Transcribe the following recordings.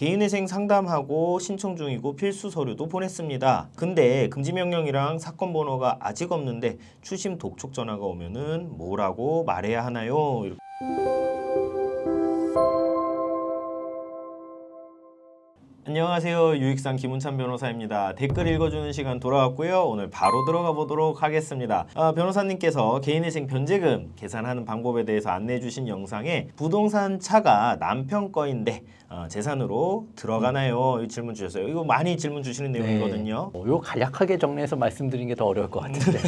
개인회생 상담하고 신청 중이고 필수 서류도 보냈습니다. 근데 금지 명령이랑 사건 번호가 아직 없는데 추심 독촉 전화가 오면은 뭐라고 말해야 하나요? 이렇게. 안녕하세요. 유익상 김은찬 변호사입니다. 댓글 읽어주는 시간 돌아왔고요. 오늘 바로 들어가 보도록 하겠습니다. 아, 변호사님께서 개인회생 변제금 계산하는 방법에 대해서 안내해 주신 영상에 부동산 차가 남편 거인데 어, 재산으로 들어가나요? 이 질문 주셨어요. 이거 많이 질문 주시는 내용이거든요. 어, 요 간략하게 정리해서 말씀드린 게 더 어려울 것 같은데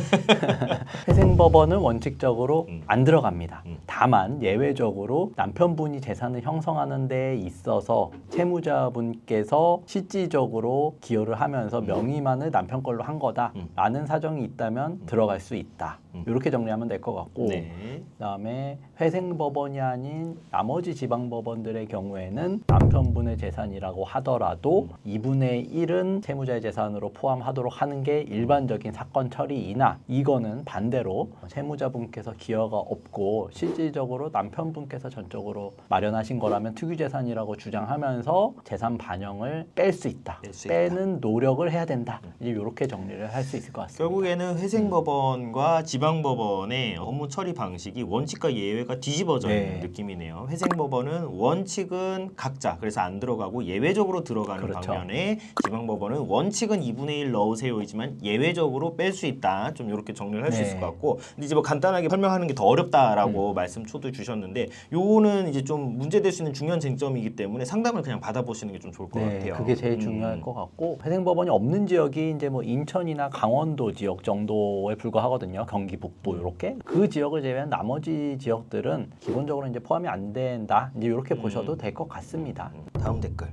회생법원은 원칙적으로 음. 안 들어갑니다. 음. 다만 예외적으로 남편분이 재산을 형성하는 데 있어서 채무자분께서 실질적으로 기여를 하면서 명의만을 남편 걸로 한 음. 거다라는 사정이 있다면 들어갈 수 있다. 음. 이렇게 정리하면 될 것 같고 네. 그다음에 회생법원이 아닌 나머지 지방법원들의 경우에는 남편분의 재산이라고 하더라도 2분의 1은 채무자의 재산으로 포함하도록 하는 게 일반적인 사건 처리이나 이거는 반대로 채무자분께서 기여가 없고 실질적으로 남편분께서 전적으로 마련하신 거라면 특유재산이라고 주장하면서 재산 반영을 뺄 수 있다. 뺄수 있다. 빼는 노력을 해야 된다. 이제 이렇게 정리를 할 수 있을 것 같습니다. 결국에는 회생법원과 지방법원의 업무 처리 방식이 원칙과 예외가 뒤집어져 있는 네. 느낌이네요. 회생법원은 원칙은 각자 그래서 안 들어가고 예외적으로 들어가는 그렇죠. 반면에 지방법원은 원칙은 2분의 1 넣으세요이지만 예외적으로 뺄 수 있다. 좀 이렇게 정리를 할수 네. 있을 것 같고 근데 이제 뭐 간단하게 설명하는 게 더 어렵다라고 음. 말씀 초도 주셨는데 요거는 이제 좀 문제될 수 있는 중요한 쟁점이기 때문에 상담을 그냥 받아보시는 게 좀 좋을 것 네, 같아요. 그게 제일 음. 중요할 것 같고 회생법원이 없는 지역이 이제 뭐 인천이나 강원도 지역 정도에 불과하거든요. 경기 북부 음. 이렇게 그 지역을 제외한 나머지 지역들은 기본적으로 이제 포함이 안 된다. 이제 이렇게 음. 보셔도 될 것 같습니다. 음, 다음 댓글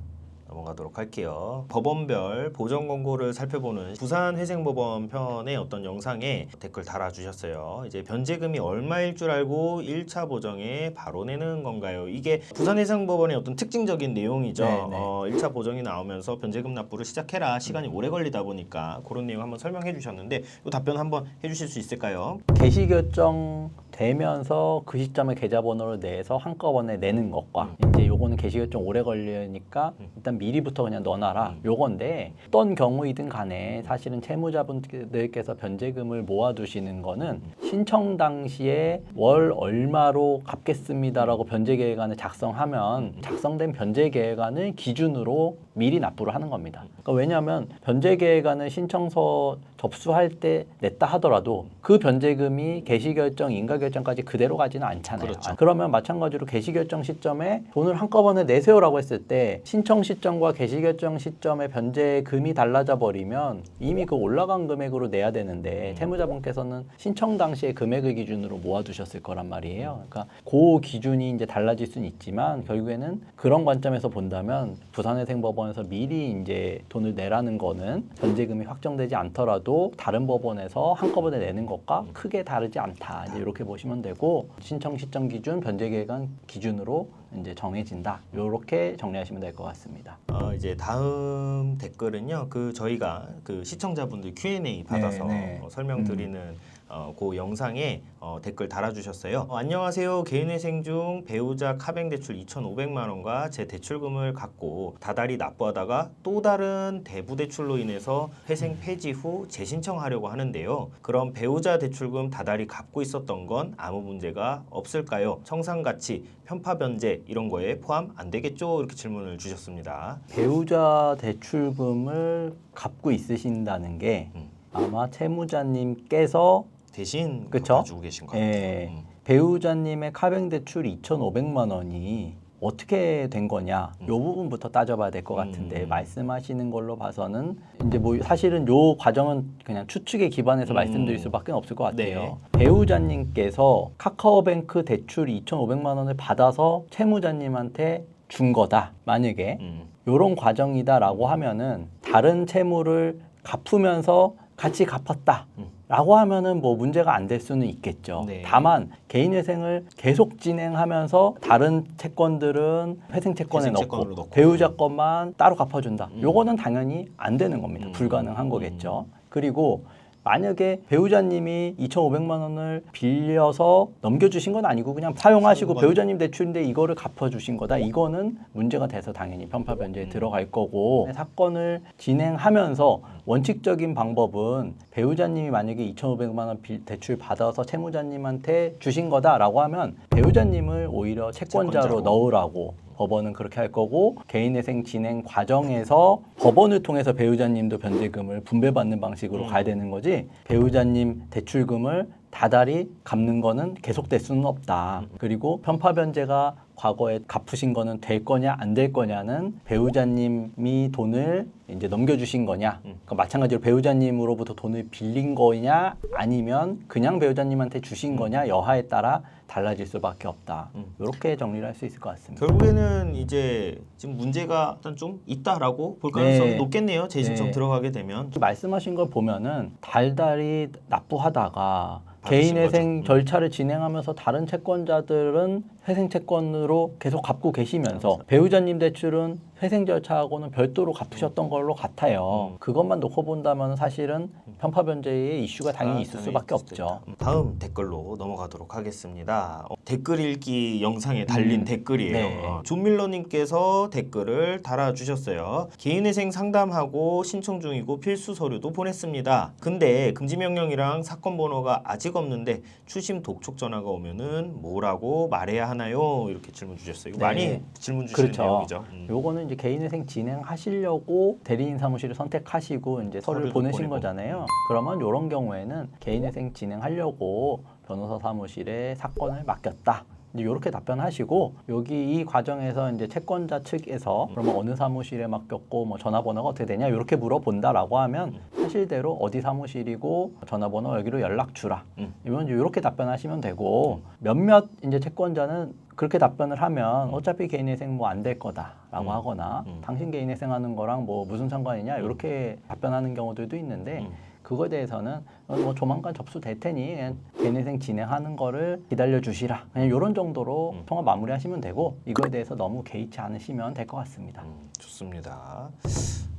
넘어가도록 할게요. 법원별 보정 권고를 살펴보는 부산 회생법원 편의 어떤 영상에 댓글 달아주셨어요. 이제 변제금이 얼마일 줄 알고 1차 보정에 바로 내는 건가요? 이게 부산 회생법원의 어떤 특징적인 내용이죠. 네, 네. 어, 1차 보정이 나오면서 변제금 납부를 시작해라. 시간이 오래 걸리다 보니까 그런 내용 한번 설명해 주셨는데 이 답변 한번 해주실 수 있을까요? 개시 결정 되면서 그 시점에 계좌번호를 내서 한꺼번에 내는 것과 이제 요거는 개시 결정 오래 걸리니까 일단 미 리부터 그냥 넣어놔라 요건데 어떤 경우이든 간에 사실은 채무자분들께서 변제금을 모아두시는 거는 신청 당시에 월 얼마로 갚겠습니다라고 변제 계획안을 작성하면 작성된 변제 계획안을 기준으로 미리 납부를 하는 겁니다. 그러니까 왜냐하면 변제 계획안을 신청서 접수할 때 냈다 하더라도 그 변제금이 개시 결정, 인가 결정까지 그대로 가지는 않잖아요. 그렇죠. 아, 그러면 마찬가지로 개시 결정 시점에 돈을 한꺼번에 내세요라고 했을 때 신청 시점 과 개시 결정 시점의 변제금이 달라져 버리면 이미 그 올라간 금액으로 내야 되는데 채무자분께서는 신청 당시의 금액을 기준으로 모아두셨을 거란 말이에요. 그러니까 그 기준이 이제 달라질 수는 있지만 결국에는 그런 관점에서 본다면 부산회생법원에서 미리 이제 돈을 내라는 거는 변제금이 확정되지 않더라도 다른 법원에서 한꺼번에 내는 것과 크게 다르지 않다. 이제 이렇게 보시면 되고 신청 시점 기준, 변제계획안 기준으로 이제 정해진다. 이렇게 정리하시면 될 것 같습니다. 어, 이제 다음 댓글은요. 그 저희가 그 시청자분들 Q&A 받아서 네. 어, 설명드리는 어, 그 영상에 어, 댓글 달아주셨어요. 어, 안녕하세요. 개인회생 중 배우자 카뱅 대출 2,500만 원과 제 대출금을 갖고 다달이 납부하다가 또 다른 대부 대출로 인해서 회생 폐지 후 재신청하려고 하는데요. 그럼 배우자 대출금 다달이 갚고 있었던 건 아무 문제가 없을까요? 청산가치, 편파 변제 이런 거에 포함 안 되겠죠? 이렇게 질문을 주셨습니다. 배우자 대출금을 갚고 있으신다는 게 음. 아마 채무자님께서 대신 그쵸? 가지고 계신 것 같아요. 예, 음. 배우자님의 카뱅 대출 2,500만 원이 어떻게 된 거냐 이 부분부터 따져봐야 될 것 같은데 음. 말씀하시는 걸로 봐서는 이제 뭐 사실은 요 과정은 그냥 추측에 기반해서 음. 말씀드릴 수밖에 없을 것 같아요. 네. 배우자님께서 카카오뱅크 대출 2,500만 원을 받아서 채무자님한테 준 거다. 만약에 음. 요런 과정이다라고 하면은 다른 채무를 갚으면서 같이 갚았다. 음. 라고 하면은 뭐 문제가 안 될 수는 있겠죠. 네. 다만 개인 회생을 계속 진행하면서 다른 채권들은 회생 채권에 회생 넣고, 채권으로 넣고. 배우자 것만 따로 갚아준다. 음. 요거는 당연히 안 되는 겁니다. 음. 불가능한 음. 거겠죠. 그리고 만약에 배우자님이 2,500만 원을 빌려서 넘겨주신 건 아니고 그냥 사용하시고 건. 배우자님 대출인데 이거를 갚아주신 거다. 이거는 문제가 돼서 당연히 편파 변제에 들어갈 거고 사건을 진행하면서 원칙적인 방법은 배우자님이 만약에 2,500만 원 빌- 대출 받아서 채무자님한테 주신 거다라고 하면 배우자님을 오히려 채권자로 채권자로. 넣으라고 법원은 그렇게 할 거고 개인회생 진행 과정에서 법원을 통해서 배우자님도 변제금을 분배받는 방식으로 음. 가야 되는 거지 배우자님 대출금을 다달이 갚는 거는 계속될 수는 없다. 그리고 편파 변제가 과거에 갚으신 거는 될 거냐 안 될 거냐는 배우자님이 돈을 이제 넘겨주신 거냐. 그러니까 마찬가지로 배우자님으로부터 돈을 빌린 거냐 아니면 그냥 배우자님한테 주신 거냐 여하에 따라 달라질 수밖에 없다. 음. 이렇게 정리를 할 수 있을 것 같습니다. 결국에는 이제 지금 문제가 일단 좀 있다라고 볼 가능성이 네. 높겠네요. 재신청 네. 들어가게 되면 말씀하신 걸 보면은 달달이 납부하다가 개인 회생 거죠. 음. 절차를 진행하면서 다른 채권자들은 회생 채권으로 계속 갚고 계시면서 배우자님 대출은 회생 절차하고는 별도로 갚으셨던 걸로 같아요. 음. 그것만 놓고 본다면 사실은 편파 변제의 이슈가 당연히 아, 있을 수밖에 없죠. 다음 댓글로 넘어가도록 하겠습니다. 어, 댓글 읽기 영상에 달린 음. 댓글이에요. 네. 어, 존 밀러님께서 댓글을 달아주셨어요. 개인회생 상담하고 신청 중이고 필수 서류도 보냈습니다. 근데 금지 명령이랑 사건 번호가 아직 없는데 추심 독촉 전화가 오면은 뭐라고 말해야 하나요? 이렇게 질문 주셨어요. 이거 네. 많이 질문 주시는 그렇죠. 내용이죠. 음. 요거는 이제 개인회생 진행하시려고 대리인 사무실을 선택하시고 이제 서류를 보내신 보내고. 거잖아요. 그러면 이런 경우에는 개인회생 진행하려고 변호사 사무실에 사건을 맡겼다. 이제 이렇게 답변하시고 여기 이 과정에서 이제 채권자 측에서 그러면 어느 사무실에 맡겼고 뭐 전화번호가 어떻게 되냐 이렇게 물어본다라고 하면 사실대로 어디 사무실이고 전화번호 여기로 연락 주라. 음. 이제 이렇게 답변하시면 되고 몇몇 이제 채권자는 그렇게 답변을 하면 어차피 개인회생 뭐 안 될 거다라고 음. 하거나 음. 당신 개인회생하는 거랑 뭐 무슨 상관이냐 이렇게 답변하는 경우들도 있는데 음. 그거에 대해서는 어, 뭐 조만간 접수될 테니 개인회생 진행하는 거를 기다려 주시라 그냥 이런 정도로 음. 통화 마무리하시면 되고 이거에 대해서 너무 개의치 않으시면 될 것 같습니다. 음, 좋습니다.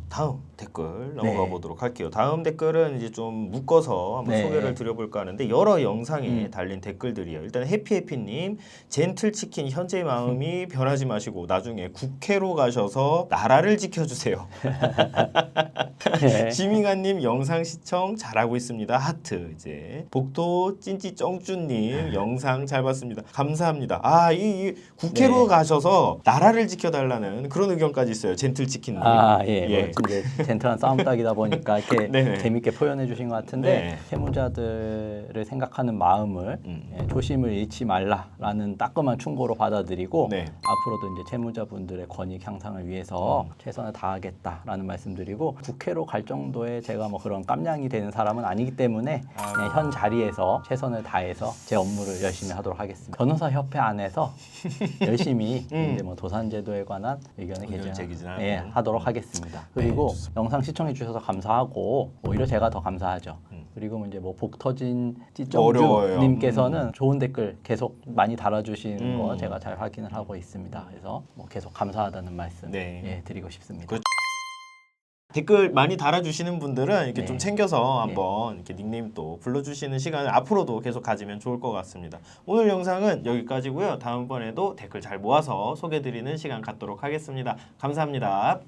다음 댓글 넘어가 네. 보도록 할게요. 다음 댓글은 이제 좀 묶어서 한번 네. 소개를 드려볼까 하는데 여러 영상에 음. 달린 댓글들이에요. 일단 해피해피님 젠틀 치킨 현재의 마음이 변하지 마시고 나중에 국회로 가셔서 나라를 지켜주세요. 네. 지밍아님 영상 시청 잘하고 있습니다. 하트 이제 복도 찐찌 쩡쭈님 영상 잘 봤습니다. 감사합니다. 아이 이 국회로 네. 가셔서 나라를 지켜달라는 그런 의견까지 있어요. 젠틀 치킨님. 아, 예. 예. 뭐 이제 젠틀한 싸움 딱이다 보니까 이렇게 네네. 재밌게 표현해 주신 것 같은데 네. 채무자들을 생각하는 마음을 음. 예, 조심을 잃지 말라라는 따끔한 충고로 받아들이고 네. 앞으로도 이제 채무자분들의 권익 향상을 위해서 음. 최선을 다하겠다라는 말씀드리고 국회로 갈 정도의 제가 뭐 그런 깜냥이 되는 사람은 아니기 때문에. 그냥 현 자리에서 최선을 다해서 제 업무를 열심히 하도록 하겠습니다. 변호사 협회 안에서 열심히 음. 이제 뭐 도산제도에 관한 의견을 의견 제기진하고. 예, 하도록 하겠습니다. 그리고 영상 시청해 주셔서 감사하고 오히려 제가 더 감사하죠. 음. 그리고 이제 뭐 복 터진 어려워요. 찌정주님께서는 좋은 댓글 계속 많이 달아주시는 음. 거 제가 잘 확인을 하고 있습니다. 그래서 뭐 계속 감사하다는 말씀 네. 예, 드리고 싶습니다. 그- 댓글 많이 달아주시는 분들은 이렇게 네. 좀 챙겨서 한번 이렇게 닉네임 또 불러주시는 시간을 앞으로도 계속 가지면 좋을 것 같습니다. 오늘 영상은 여기까지고요. 다음번에도 댓글 잘 모아서 소개드리는 시간 갖도록 하겠습니다. 감사합니다.